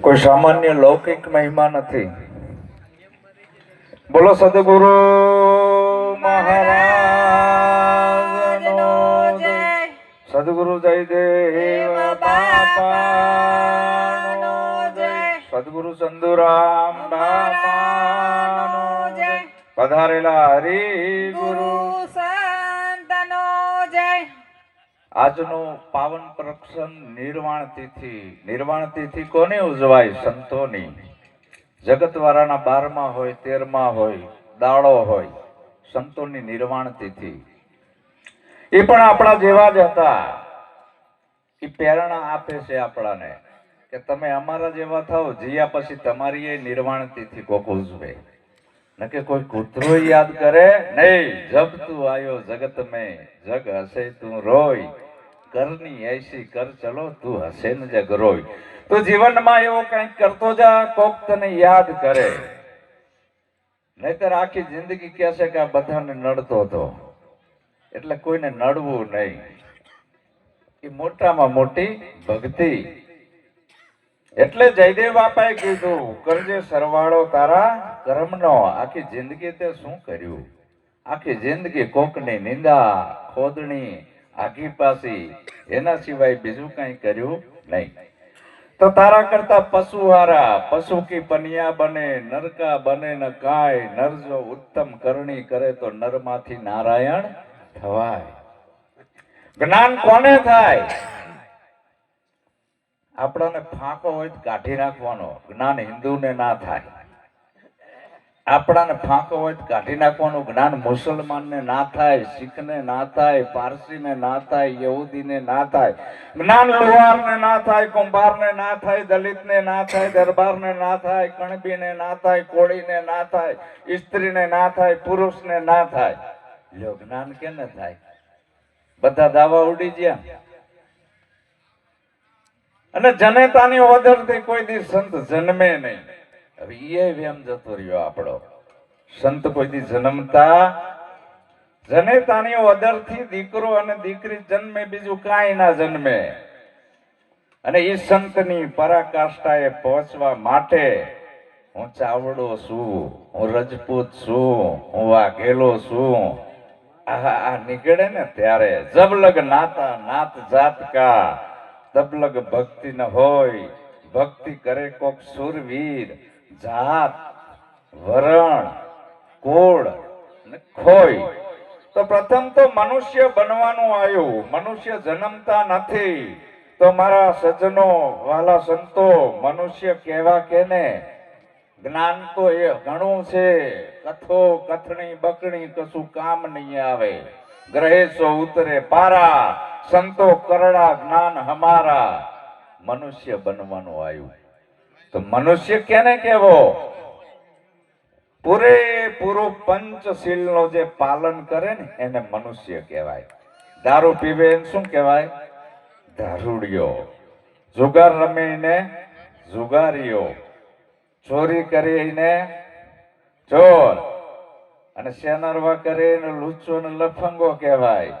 કોઈ સામાન્ય લૌકિક મહિમા નથી. બોલો સદગુરુ મહારાજ. સદગુરુ જય દેવ. સદગુરુ ચંદુરામ બાપા પધારેલા હરિ હરિગુરુ. આજનો પાવન પ્રક્ષણ નિર્વાણ તિથિ. નિર્વાણ તિથિ કોને ઉજવાય? સંતોની. જગતવાળાના બારમાં હોય, તેરમાં હોય, દાડો હોય, સંતોની નિર્વાણ તિથિ. એ પણ આપણા જેવા જ હતા. એ પ્રેરણા આપે છે આપણાને કે તમે અમારા જેવા થાવ જીયા પછી તમારી એ નિર્વાણ તિથિ કોક ઉજવે. ન કે કોઈ કૂતરો યાદ કરે, નહીં જબ તું આયો જગત મેં, જગ હસે તું રોય, કરની એસી કર ચલો તું હસે ને જગ રોય. તો જીવનમાં એવો કંઈક કરતો જા, કોક તને યાદ કરે. નહીતર આખી જિંદગી કહેશે કે આ બધાને નડતો હતો એટલે કોઈને નડવું નહીં. એ મોટામાં મોટી ભક્તિ એટલે જયદેવ બાપાએ કીધું, કરજે સરવાળો તારા કર્મનો. આખી જિંદગી તે શું કર્યું? આખી જિંદગી કોકની નિંદા, ખોદણી, આઘી પાસી, એના સિવાય બીજું કઈ કર્યું નહીં. તો તારા કરતા પશુ હારા, પશુ કી પનિયા બને, નરકા બને ન કાય નર જો ઉત્તમ કરણી કરે તો નરમાંથી નારાયણ થવાય. જ્ઞાન કોને થાય? આપણાને ફાંકો હોય તો કાઢી નાખવાનો જ્ઞાન હિન્દુને ના થાય આપણાને ફાંકો હોય તો કાઢી નાખવાનું જ્ઞાન મુસલમાનને ના થાય શીખને ના થાય પારસીને ના થાય યહૂદીને ના થાય જ્ઞાન લુહારને ના થાય કુંભારને ના થાય દલિતને ના થાય દરબારને ના થાય કણબીને ના થાય કોળીને ના થાય સ્ત્રીને ના થાય પુરુષને ના થાય લ્યો જ્ઞાન કેને થાય બધા દાવા ઉડી ગયા અને જનેતાની ઓદરથી કોઈ દી સંત જન્મે નહીં. હવે એ વેમ જતો રહ્યો આપણો. સંત કોઈ દી જન્મતા જનેતાની ઓદરથી દીકરો અને દીકરી જન્મે, બીજું કાંઈ ના જન્મે. અને એ સંતની પરાકાષ્ઠાએ પહોંચવા માટે હું ચાવડો છું, હું રજપૂત છું, હું વાઘેલો છું. આ નીકળે ને ત્યારે જબલગ નાતા નાત જાત કા તબલગ ભક્તિ ન હોય, ભક્તિ કરે કોક સુરવીર, જાત, વરણ, કોળ ખોય. તો પ્રથમ તો મનુષ્ય બનવાનું આવ્યું. મનુષ્ય જન્મતા નથી. તો મારા સજ્જનો, વાલા સંતો, મનુષ્ય કેવા કેને? જ્ઞાન તો એ ઘણું છે. કથો, કથણી, બકણી કશું કામ નહીં આવે. ગ્રહે સો ઉતરે પારા. સંતો કરડા જ્ઞાન હમારા મનુષ્ય બનવાનું આવ્યું. તો મનુષ્ય કેને કેવો પૂરેપૂરું પંચશીલ નો જે પાલન કરે ને, એને મનુષ્ય કહેવાય. દારૂ પીવે એને શું કહેવાય? દારૂડિયો જુગાર રમીને જુગારીઓ. ચોરી કરીને ચોર. અને શેનરવા કરીને લુચ્ચો ને લફંગો કહેવાય.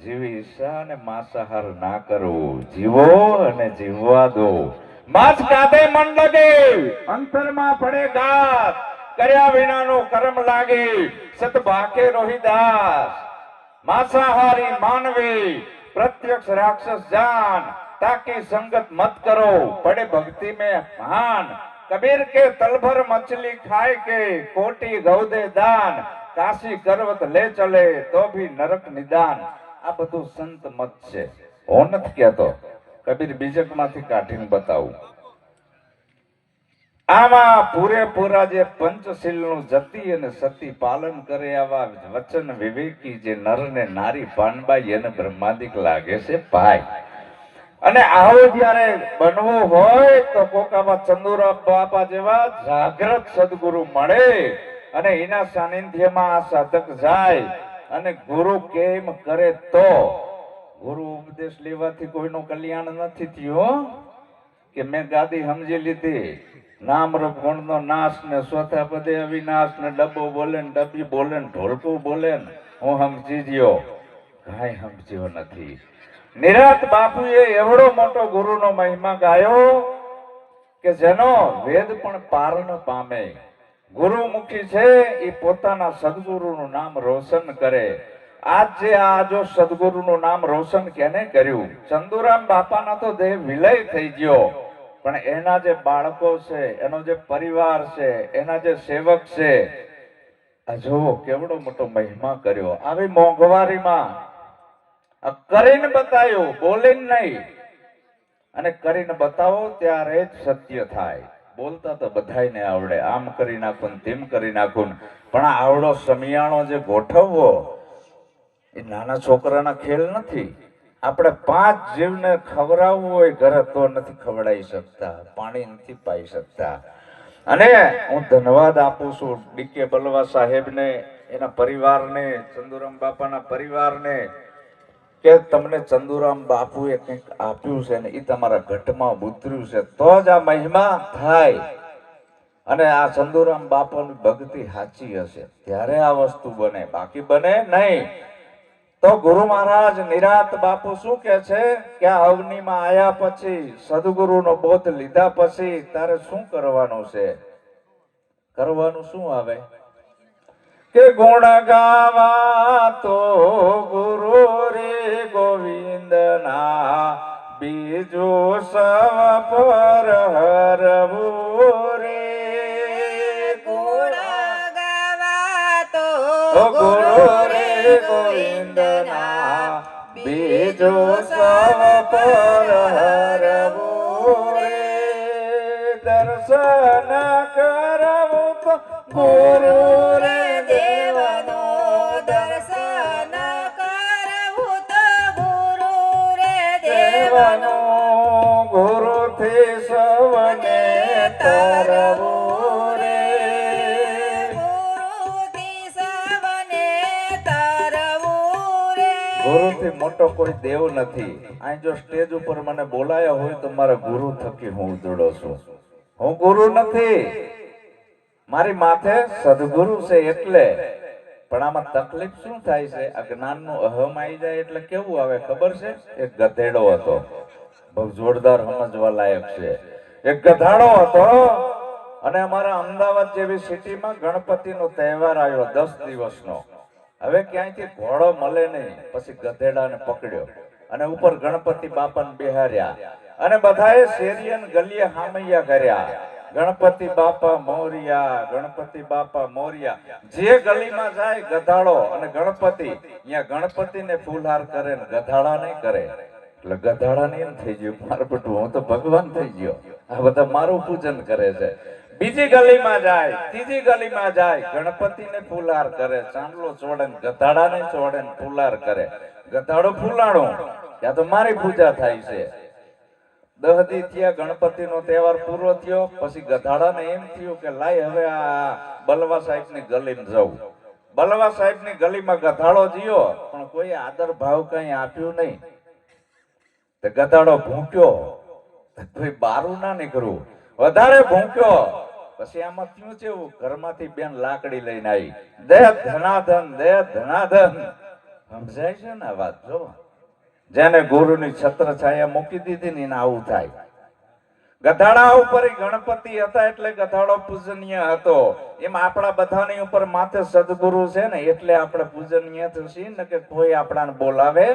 જીવી અને માંસાહાર ના કરવો. જીવો અને જીવવા દો. માસ કાદે મન લગે. અંતરમાં પડે ગાત. કર્યા વિનાનો કર્મ લાગે. સતભાકે રોહિદાસ માંસાહારી માનવી. પ્રત્યક્ષ રાક્ષસ જાન. તાકી સંગત મત કરો. પડે ભક્તિ મે હાન કબીર કે તલભર મછલી ખાય કે કોટી ગૌદે દાન. કાશી કરવત લે ચલે તો ભી નરક નિદાન. આ બધું સંત મત છે. હું નથી કહેતો. કબીર બીજકમાંથી કાઢીને બતાવું. આમાં પૂરેપૂરા જે પંચશીલનું જતી અને સતી પાલન કરે આવા વચન વિવેકી જે નર ને નારી પાનબાઈ એને બ્રહ્માદિક લાગે છે ભાઈ. અને આવો જ્યારે બનવું હોય તો કોકામાં ચંદુરા બાપા જેવા જાગ્રત સદગુરુ મળે અને એના સાનિધ્યમાં આ સાધક જાય. અને ગુરુ કેમ કરે તો? ગુરુ ઉપદેશ લેવાથી કોઈનું કલ્યાણ નથી થયું કે મેં ગાદી સમજી લીધી. નામ રૂપ ગુણનો નાશ ને ચોથા પદે અવિનાશ ને ડબ્બો બોલે ને ડબ્બી બોલે ને ઢોલકું બોલે હું સમજી ગયો. કાંઈ સમજ્યો નથી. નિરાત બાપુએ એવડો મોટો ગુરુનો મહિમા ગાયો કે જેનો વેદ પણ પાર ન પામે. ગુરુમુખી છે, એ પોતાના સદગુરુનું નામ રોશન કરે. આજ આ જો સદગુરુનું નામ રોશન કેને કર્યું? ચંદુરામ બાપાના તો દેહ વિલય થઈ ગયો. પણ એના જે બાળકો છે, એનો જે પરિવાર છે, એના જે સેવક છે જુઓ કેવડો મોટો મહિમા કર્યો. આવી મોંઘવારીમાં કરીને બતાવ્યું બોલીને નહીં. અને કરીને બતાવો ત્યારે જ સત્ય થાય. બોલતા તો બધાયને આવડે. આમ કરી નાખું તેમ કરી નાખું પણ આવડો સમિયાણો જે ગોઠવવો, એ નાના છોકરાના ખેલ નથી. આપણે પાંચ જીવને ખવડાવવું હોય, ઘરે તો નથી ખવડાવી શકતા, પાણી નથી પાઈ શકતા. અને હું ધન્યવાદ આપું છું ડીકે બલવા સાહેબને, એના પરિવારને, ચંદુરામ બાપાના પરિવારને કે તમને ચંદુરામ બાપુએ કંઈક આપ્યું છે ને એ તમારા ઘટમાં ઉતર્યું છે, તો જ આ મહિમા થાય. અને આ ચંદુરામ બાપાની ભક્તિ સાચી હશે. ત્યારે આ વસ્તુ બને, બાકી બને નહીં. તો ગુરુ મહારાજ નિરાત બાપુ શું કે છે? કે અવનીમાં આયા પછી, સદગુરુનો બોધ લીધા પછી તારે શું કરવાનું છે? કરવાનું શું આવે? કે ગુણ ગાવા તો ગુરુ રે ગોવિંદ ના બીજો સવ પર હરવું રે. ગુણ ગાવા તો ગુરુ રે ગોવિંદ ના બીજો સવ પર હરવું રે. દર્શન કરવું તો ગુરુ કોઈ દેવ નથી. અહીં જો સ્ટેજ ઉપર મને બોલાયા હોય તો મારા ગુરુ થકી હું ઉજળો છું. હું ગુરુ નથી. મારી માથે સદગુરુ છે એટલે. પણ આમાં તકલીફ શું થાય છે? આ જ્ઞાનનું અહમ આવી જાય એટલે કેવું આવે ખબર છે? એક ગધેડો હતો. બહુ જોરદાર સમજવા લાયક છે. એક ગધાડો હતો અને અમારા અમદાવાદ જેવી સિટીમાં ગણપતિનો તહેવાર આવ્યો દસ દિવસનો. હવે ક્યાંયથી ઘોડો મળે નહીં. પછી ગધેડાને પકડ્યો અને ઉપર ગણપતિ બાપાને બિહાર્યા અને બધાએ શેરિયન ગલીએ હામૈયા કર્યા. ગણપતિ બાપા મોરિયા, ગણપતિ બાપા મોરિયા. જે ગલીમાં જાય ગધાડો અને ગણપતિ અહીંયા ગણપતિને ફૂલહાર કરે ગધાડા નહીં કરે. એટલે ગધાડા એમ થઈ ગયું, મારું બેટું, હું તો ભગવાન થઈ ગયો. આ બધા મારું પૂજન કરે છે. બીજી ગલીમાં જાય, ત્રીજી ગલીમાં જાય, ગણપતિને ફુલાર કરે, ચાંદલો ચોડે ને ગધાડાને ચોડે ને કરે. ગધાડો ફૂલાણું, ત્યાં તો મારી પૂજા થાય છે. દહદી થયા, ગણપતિનો તહેવાર પૂરો થયો, પછી ગધાડાને એમ થયું કે લાય હવે આ બલવા સાહેબની ગલીમાં જવું બલવા સાહેબની ગલીમાં ગધાડો જીયો, પણ કોઈ આદર ભાવ કઈ આપ્યું નહીં. તે ગધાડો ભૂંક્યો. કોઈ બારું ના નીકળું વધારે ભૂંક્યો. પછી આમાં થયું છે ઘરમાંથી બેન લાકડી લઈને આવી. દે ધનાધન દે ધનાધન. સમજાય છે ને વાત? જો. જેને ગુરુની છત્ર છાયા મૂકી દીધી ને આવું થાય. ગધાડા ઉપર ગણપતિ હતા એટલે ગધાડો પૂજનીય હતો. એમ આપણા બધાની ઉપર માથે સદગુરુ છે ને એટલે આપણે પૂજનીય થશે ને કે કોઈ આપણાને બોલાવે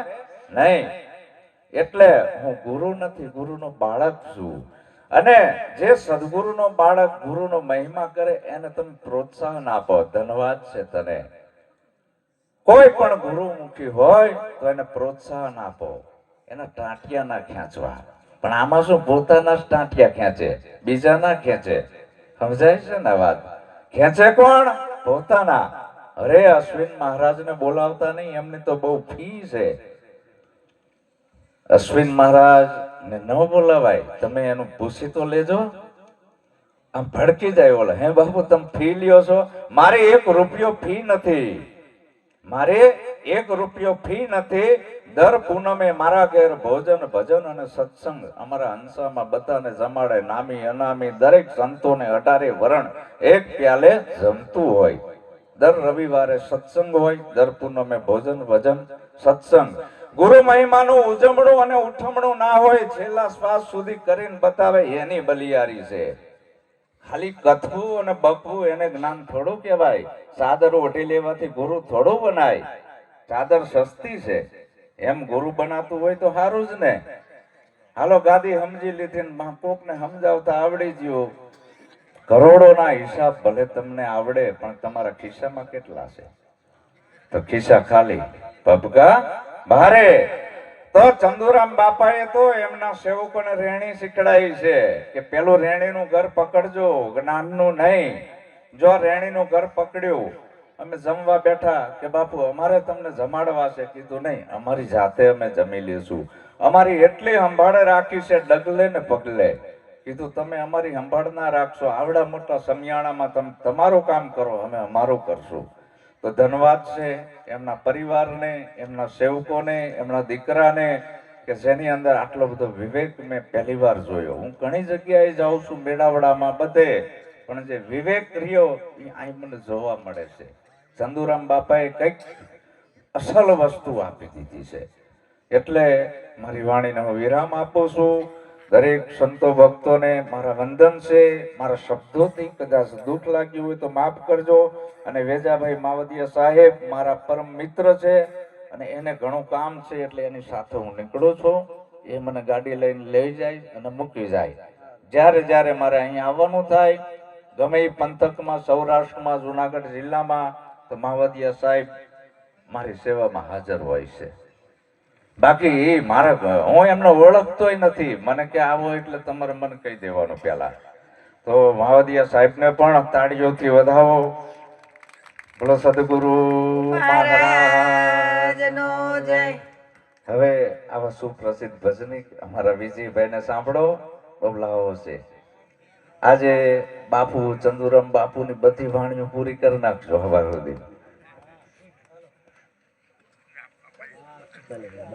નહીં. એટલે હું ગુરુ નથી, ગુરુનો બાળક છું. અને જે સદગુરુનો બાળક ગુરુનો મહિમા કરે, એને તમે પ્રોત્સાહન આપો. ધન્યવાદ છે તને. કોઈ પણ ગુરુમુખી હોય, તો એને પ્રોત્સાહન આપો. એના ટાંટિયા ના ખેંચવા. પણ આમાં શું પોતાના ટાંટિયા ખેંચે? બીજા ના ખેંચે? સમજાય છે ને વાત? ખેંચે કોણ? પોતાના. અરે, અશ્વિન મહારાજને બોલાવતા નહીં, એમની તો બહુ ફી છે. અશ્વિન મહારાજ ને ન બોલાવાય, તમે એનું પૂછી તો લેજો. આમ ભડકી જાય ઓલા. હે બાપુ તમે ફી લ્યો છો. મારે એક રૂપિયો ફી નથી. મારે એક રૂપિયો ફી નથી. દર પૂનમે મારા ઘેર ભોજન, ભજન અને સત્સંગ અમારા હંસામાં બધાને જમાડે. નામી, અનામી, દરેક સંતોને અઢારે વરણ. એક પ્યાલે જમતું હોય. દર રવિવારે સત્સંગ હોય, દર પૂનમે ભોજન, ભજન, સત્સંગ. ગુરુ મહિમાનું ઉજમણું અને ઉઠમણું ના હોય, છેલ્લા શ્વાસ સુધી કરીને બતાવે એની બલિયારી છે. ખાલી કથવું અને બપવું એને જ્ઞાન થોડું કહેવાય. ચાદર ઓઢી લેવાથી ગુરુ થોડું બનાય. ચાદર સસ્તી છે. એમ ગુરુ બનાતું હોય તો સારું જ ને. હાલો, ગાદી સમજી લીધી ને મા સમજાવતા આવડી ગયું. કરોડોના હિસાબ ભલે તમને આવડે, પણ તમારા ખિસ્સામાં કેટલા છે? તો ખિસ્સા ખાલી. પબકા ભારે. તો ચંદુરામ બાપાએ તો એમના સેવકોને રેણી શીખડાવી છે કે પેલું રેણીનું ઘર પકડજો, જ્ઞાનનું નહીં. જો રેણીનું ઘર પકડ્યું, અમે જમવા બેઠા કે બાપુ, અમારે તમને જમાડવા છે, કીધું નહીં, અમારી જાતે અમે જમી લઈશું. અમારી એટલી સંભાળે રાખી છે, ડગલે ને પગલે. કીધું, તમે અમારી સંભાળ ના રાખશો. આવડા મોટા સમિયાણામાં તમે, તમારું કામ કરો, અમે અમારું કરશું. તો ધન્યવાદ છે એમના પરિવારને, એમના સેવકોને, એમના દીકરાને કે જેની અંદર આટલો બધો વિવેક મેં પહેલી વાર જોયો. હું ઘણી જગ્યાએ જાઉં છું મેળાવડામાં બધે, પણ જે વિવેક રહ્યો એ અહીં મને જોવા મળે છે. ચંદુરામ બાપાએ કંઈક અસલ વસ્તુ આપી દીધી છે. એટલે મારી વાણીને હું વિરામ આપું છું. દરેક સંતો ભક્તોને મારા વંદન છે, મારા શબ્દોથી કદાચ દુઃખ લાગ્યું હોય તો માફ કરજો. અને વેજાભાઈ માવદિયા સાહેબ મારા પરમ મિત્ર છે અને એને ઘણું કામ છે એટલે એની સાથે હું નીકળું છું. એ મને ગાડી લઈને લઈ જાય અને મૂકી જાય. જ્યારે જ્યારે મારે અહીંયા આવવાનું થાય, ગમે એ પંથકમાં, સૌરાષ્ટ્રમાં, જુનાગઢ જિલ્લામાં, તો માવદિયા સાહેબ મારી સેવામાં હાજર હોય છે. બાકી એ મારા હું એમને ઓળખતોય નથી. મને કે આવો એટલે તમારે મને કહી દેવાનું પહેલા. તો માવદિયા સાહેબને પણ તાળીઓથી વધાવો. બોલો સદગુરુ હવે આવા સુપ્રસિદ્ધ ભજનિક અમારા વિજયભાઈને સાંભળો. બબલાવો છે આજે બાપુ ચંદુરામ બાપુની બધી વાણીઓ પૂરી કરી નાખજો હવા સુધી. 那里面